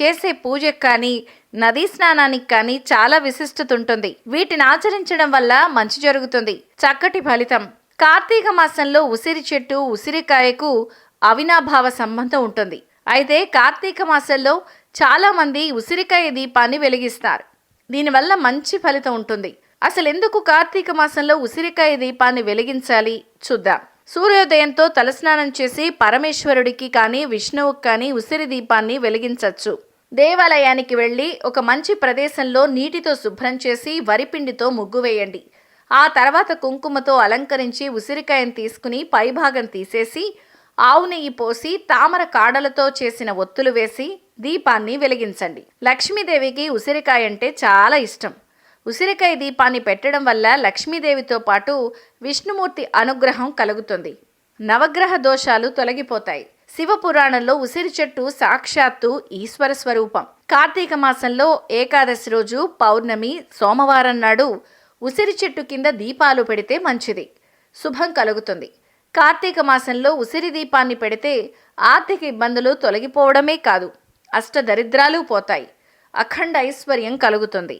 చేసే పూజకు కానీ నదీ స్నానానికి కానీ చాలా విశిష్టత ఉంటుంది. వీటిని ఆచరించడం వల్ల మంచి జరుగుతుంది. చక్కటి ఫలితం. కార్తీక మాసంలో ఉసిరి చెట్టు ఉసిరికాయకు అవినాభావ సంబంధం ఉంటుంది. అయితే కార్తీక మాసంలో చాలా మంది ఉసిరికాయ దీపాన్ని వెలిగిస్తారు. దీనివల్ల మంచి ఫలితం ఉంటుంది. అసలు ఎందుకు కార్తీక మాసంలో ఉసిరికాయ దీపాన్ని వెలిగించాలి? చూద్దాం. సూర్యోదయంతో తలస్నానం చేసి పరమేశ్వరుడికి కానీ విష్ణువుకి కానీ ఉసిరి దీపాన్ని వెలిగించవచ్చు దేవాలయానికి వెళ్ళి ఒక మంచి ప్రదేశంలో నీటితో శుభ్రం చేసి వరిపిండితో ముగ్గు వేయండి. ఆ తర్వాత కుంకుమతో అలంకరించి ఉసిరికాయను తీసుకుని పైభాగం తీసేసి ఆవు నెయ్యి పోసి తామర కాడలతో చేసిన ఒత్తులు వేసి దీపాన్ని వెలిగించండి. లక్ష్మీదేవికి ఉసిరికాయ అంటే చాలా ఇష్టం. ఉసిరికాయ దీపాన్ని పెట్టడం వల్ల లక్ష్మీదేవితో పాటు విష్ణుమూర్తి అనుగ్రహం కలుగుతుంది. నవగ్రహ దోషాలు తొలగిపోతాయి. శివపురాణంలో ఉసిరి చెట్టు సాక్షాత్తు ఈశ్వర స్వరూపం. కార్తీక మాసంలో ఏకాదశి రోజు పౌర్ణమి సోమవారం నాడు ఉసిరి చెట్టు కింద దీపాలు పెడితే మంచిది. శుభం కలుగుతుంది. కార్తీక మాసంలో ఉసిరి దీపాన్ని పెడితే ఆర్థిక ఇబ్బందులు తొలగిపోవడమే కాదు అష్టదరిద్రాలు పోతాయి. అఖండ ఐశ్వర్యం కలుగుతుంది.